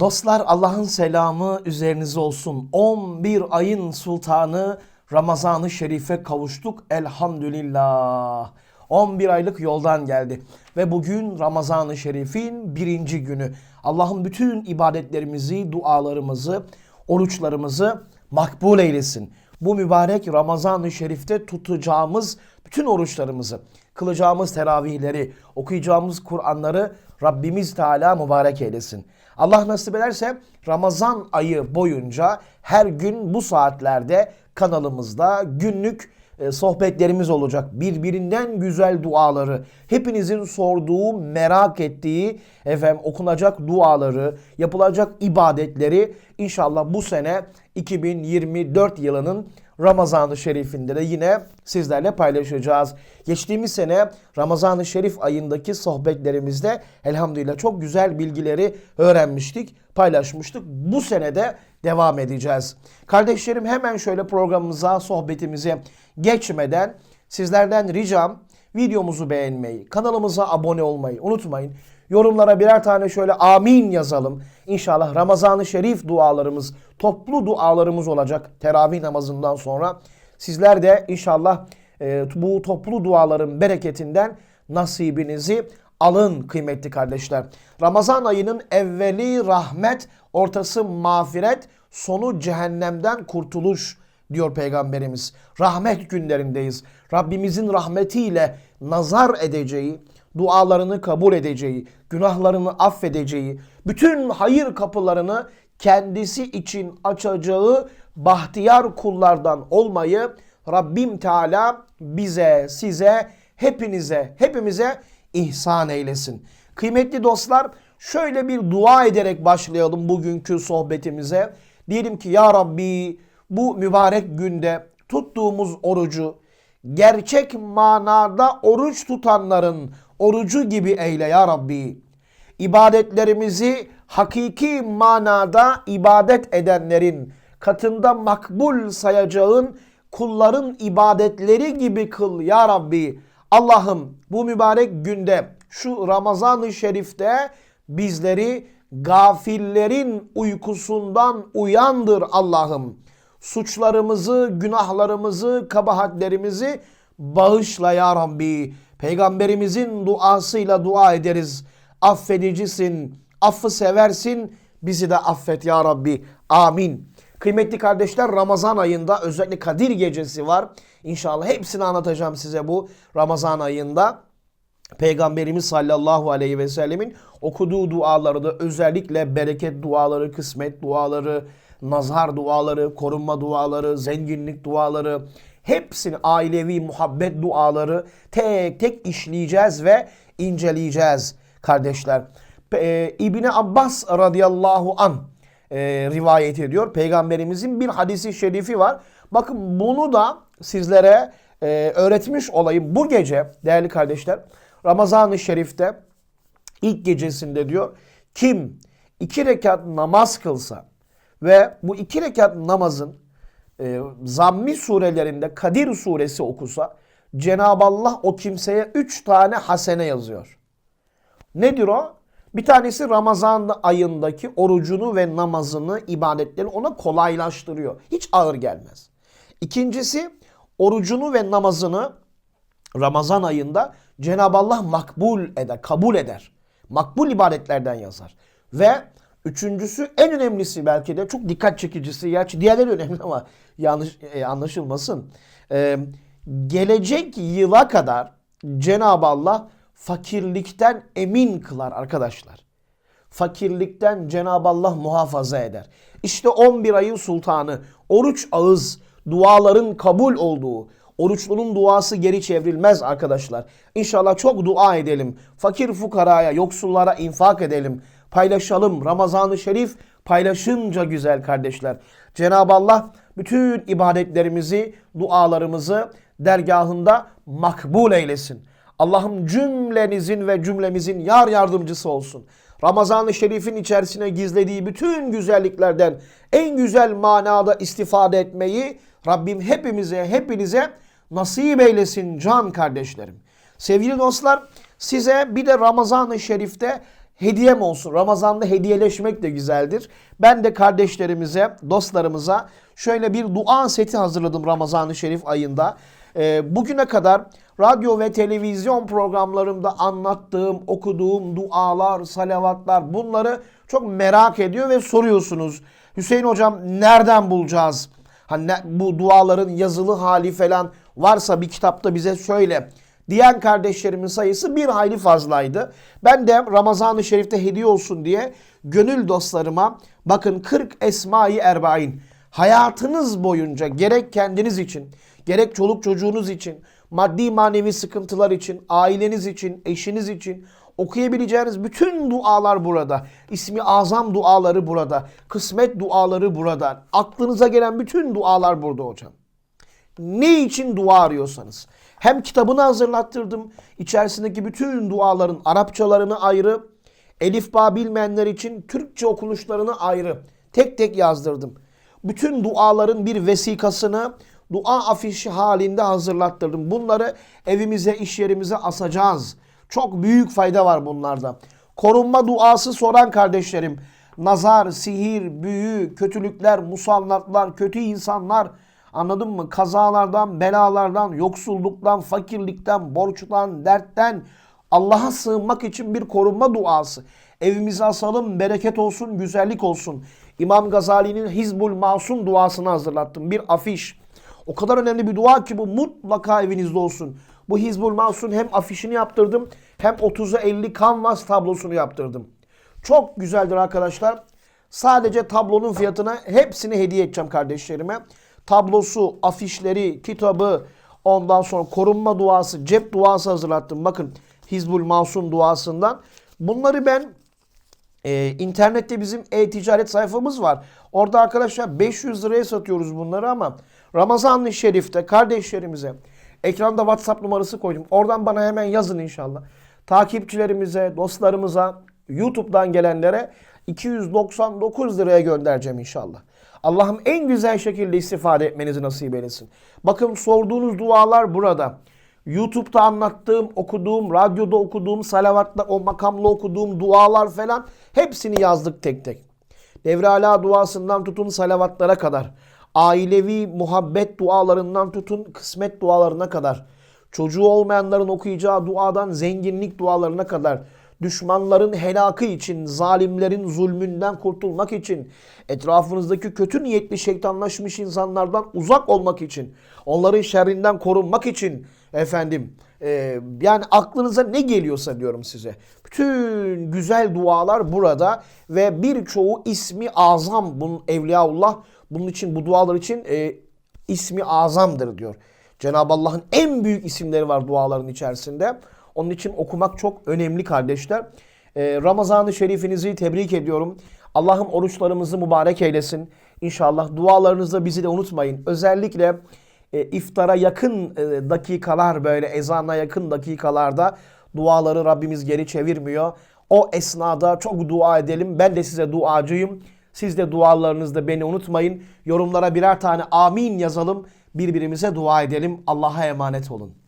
Dostlar Allah'ın selamı üzerinize olsun. 11 ayın sultanı Ramazan-ı Şerif'e kavuştuk elhamdülillah. 11 aylık yoldan geldi ve bugün Ramazan-ı Şerif'in birinci günü. Allah'ın bütün ibadetlerimizi, dualarımızı, oruçlarımızı makbul eylesin. Bu mübarek Ramazan-ı Şerif'te tutacağımız bütün oruçlarımızı, kılacağımız teravihleri, okuyacağımız Kur'anları Rabbimiz Teala mübarek eylesin. Allah nasip ederse Ramazan ayı boyunca her gün bu saatlerde kanalımızda günlük e, sohbetlerimiz olacak. Birbirinden güzel duaları, hepinizin sorduğu, merak ettiği efendim okunacak duaları, yapılacak ibadetleri inşallah bu sene 2024 yılının Ramazan-ı Şerif'inde de yine sizlerle paylaşacağız. Geçtiğimiz sene Ramazan-ı Şerif ayındaki sohbetlerimizde elhamdülillah çok güzel bilgileri öğrenmiştik, paylaşmıştık. Bu sene de devam edeceğiz. Kardeşlerim hemen şöyle programımıza, sohbetimize geçmeden sizlerden ricam videomuzu beğenmeyi, kanalımıza abone olmayı unutmayın. Yorumlara birer tane şöyle amin yazalım. İnşallah Ramazan-ı Şerif dualarımız, toplu dualarımız olacak teravih namazından sonra. Sizler de inşallah e, bu toplu duaların bereketinden nasibinizi alın kıymetli kardeşler. Ramazan ayının evveli rahmet, ortası mağfiret, sonu cehennemden kurtuluş diyor Peygamberimiz. Rahmet günlerindeyiz. Rabbimizin rahmetiyle nazar edeceği, dualarını kabul edeceği, günahlarını affedeceği, bütün hayır kapılarını kendisi için açacağı bahtiyar kullardan olmayı Rabbim Teala bize, size, hepinize, hepimize ihsan eylesin. Kıymetli dostlar, şöyle bir dua ederek başlayalım bugünkü sohbetimize. Diyelim ki ya Rabbi bu mübarek günde tuttuğumuz orucu gerçek manada oruç tutanların orucu gibi eyle ya Rabbi. İbadetlerimizi hakiki manada ibadet edenlerin katında makbul sayacağın kulların ibadetleri gibi kıl ya Rabbi. Allah'ım bu mübarek günde şu Ramazan-ı Şerif'te bizleri gafillerin uykusundan uyandır Allah'ım. Suçlarımızı, günahlarımızı, kabahatlerimizi bağışla ya Rabbi. Peygamberimizin duasıyla dua ederiz. Affedicisin, affı seversin, bizi de affet ya Rabbi. Amin. Kıymetli kardeşler Ramazan ayında özellikle Kadir gecesi var. İnşallah hepsini anlatacağım size bu Ramazan ayında. Peygamberimiz sallallahu aleyhi ve sellemin okuduğu duaları da özellikle bereket duaları, kısmet duaları, nazar duaları, korunma duaları, zenginlik duaları, hepsini ailevi muhabbet duaları tek tek işleyeceğiz ve inceleyeceğiz kardeşler. E, İbni Abbas radıyallahu an e, rivayet ediyor. Peygamberimizin bir hadisi şerifi var. Bakın bunu da sizlere e, öğretmiş olayım. Bu gece değerli kardeşler Ramazan-ı Şerif'te ilk gecesinde diyor kim iki rekat namaz kılsa ve bu iki rekat namazın e, zammi surelerinde Kadir suresi okusa Cenab-ı Allah o kimseye üç tane hasene yazıyor. Nedir o? Bir tanesi Ramazan ayındaki orucunu ve namazını, ibadetlerini ona kolaylaştırıyor. Hiç ağır gelmez. İkincisi orucunu ve namazını Ramazan ayında Cenab-ı Allah makbul eder, kabul eder. Makbul ibadetlerden yazar. Ve üçüncüsü en önemlisi belki de çok dikkat çekicisi. Gerçi diğerleri önemli ama yanlış e, anlaşılmasın. E, gelecek yıla kadar Cenab-ı Allah fakirlikten emin kılar arkadaşlar. Fakirlikten Cenab-ı Allah muhafaza eder. İşte 11 ayın sultanı, oruç ağız, duaların kabul olduğu, oruçlunun duası geri çevrilmez arkadaşlar. İnşallah çok dua edelim. Fakir fukaraya, yoksullara infak edelim. Paylaşalım. Ramazan-ı Şerif paylaşınca güzel kardeşler. Cenab-ı Allah bütün ibadetlerimizi, dualarımızı dergahında makbul eylesin. Allah'ım cümlenizin ve cümlemizin yar yardımcısı olsun. Ramazan-ı Şerif'in içerisine gizlediği bütün güzelliklerden en güzel manada istifade etmeyi Rabbim hepimize, hepinize nasip eylesin can kardeşlerim. Sevgili dostlar size bir de Ramazan-ı Şerif'te hediyem olsun. Ramazan'da hediyeleşmek de güzeldir. Ben de kardeşlerimize, dostlarımıza şöyle bir dua seti hazırladım Ramazan-ı Şerif ayında. Ee, bugüne kadar radyo ve televizyon programlarımda anlattığım, okuduğum dualar, salavatlar bunları çok merak ediyor ve soruyorsunuz. Hüseyin hocam nereden bulacağız? Hani bu duaların yazılı hali falan varsa bir kitapta bize söyle diyen kardeşlerimin sayısı bir hayli fazlaydı. Ben de Ramazan-ı Şerif'te hediye olsun diye gönül dostlarıma bakın 40 Esma-i Erbain hayatınız boyunca gerek kendiniz için gerek çoluk çocuğunuz için maddi manevi sıkıntılar için aileniz için eşiniz için okuyabileceğiniz bütün dualar burada. İsmi azam duaları burada. Kısmet duaları burada. Aklınıza gelen bütün dualar burada hocam ne için dua arıyorsanız. Hem kitabını hazırlattırdım. İçerisindeki bütün duaların Arapçalarını ayrı, Elif Ba bilmeyenler için Türkçe okunuşlarını ayrı. Tek tek yazdırdım. Bütün duaların bir vesikasını dua afişi halinde hazırlattırdım. Bunları evimize, iş yerimize asacağız. Çok büyük fayda var bunlarda. Korunma duası soran kardeşlerim. Nazar, sihir, büyü, kötülükler, musallatlar, kötü insanlar, Anladın mı? Kazalardan, belalardan, yoksulluktan, fakirlikten, borçtan, dertten Allah'a sığınmak için bir korunma duası. Evimize asalım, bereket olsun, güzellik olsun. İmam Gazali'nin Hizbul Masum duasını hazırlattım. Bir afiş. O kadar önemli bir dua ki bu mutlaka evinizde olsun. Bu Hizbul Masum hem afişini yaptırdım hem 30'a 50 kanvas tablosunu yaptırdım. Çok güzeldir arkadaşlar. Sadece tablonun fiyatına hepsini hediye edeceğim kardeşlerime. Tablosu, afişleri, kitabı, ondan sonra korunma duası, cep duası hazırlattım. Bakın Hizbul Masum duasından. Bunları ben ee, internette bizim e-ticaret sayfamız var. Orada arkadaşlar 500 liraya satıyoruz bunları ama Ramazan-ı Şerif'te kardeşlerimize ekranda WhatsApp numarası koydum. Oradan bana hemen yazın inşallah. Takipçilerimize, dostlarımıza, YouTube'dan gelenlere 299 liraya göndereceğim inşallah. Allah'ım en güzel şekilde istifade etmenizi nasip eylesin. Bakın sorduğunuz dualar burada. YouTube'da anlattığım, okuduğum, radyoda okuduğum, salavatla o makamla okuduğum dualar falan hepsini yazdık tek tek. Devre duasından tutun salavatlara kadar. Ailevi muhabbet dualarından tutun kısmet dualarına kadar. Çocuğu olmayanların okuyacağı duadan zenginlik dualarına kadar. Düşmanların helakı için, zalimlerin zulmünden kurtulmak için, etrafınızdaki kötü niyetli şeytanlaşmış insanlardan uzak olmak için, onların şerrinden korunmak için efendim e, yani aklınıza ne geliyorsa diyorum size. Bütün güzel dualar burada ve birçoğu ismi azam bunun Evliyaullah bunun için bu dualar için e, ismi azamdır diyor. Cenab-ı Allah'ın en büyük isimleri var duaların içerisinde. Onun için okumak çok önemli kardeşler. Ee, Ramazan-ı Şerifinizi tebrik ediyorum. Allah'ım oruçlarımızı mübarek eylesin. İnşallah dualarınızda bizi de unutmayın. Özellikle e, iftara yakın e, dakikalar böyle ezana yakın dakikalarda duaları Rabbimiz geri çevirmiyor. O esnada çok dua edelim. Ben de size duacıyım. Siz de dualarınızda beni unutmayın. Yorumlara birer tane amin yazalım. Birbirimize dua edelim. Allah'a emanet olun.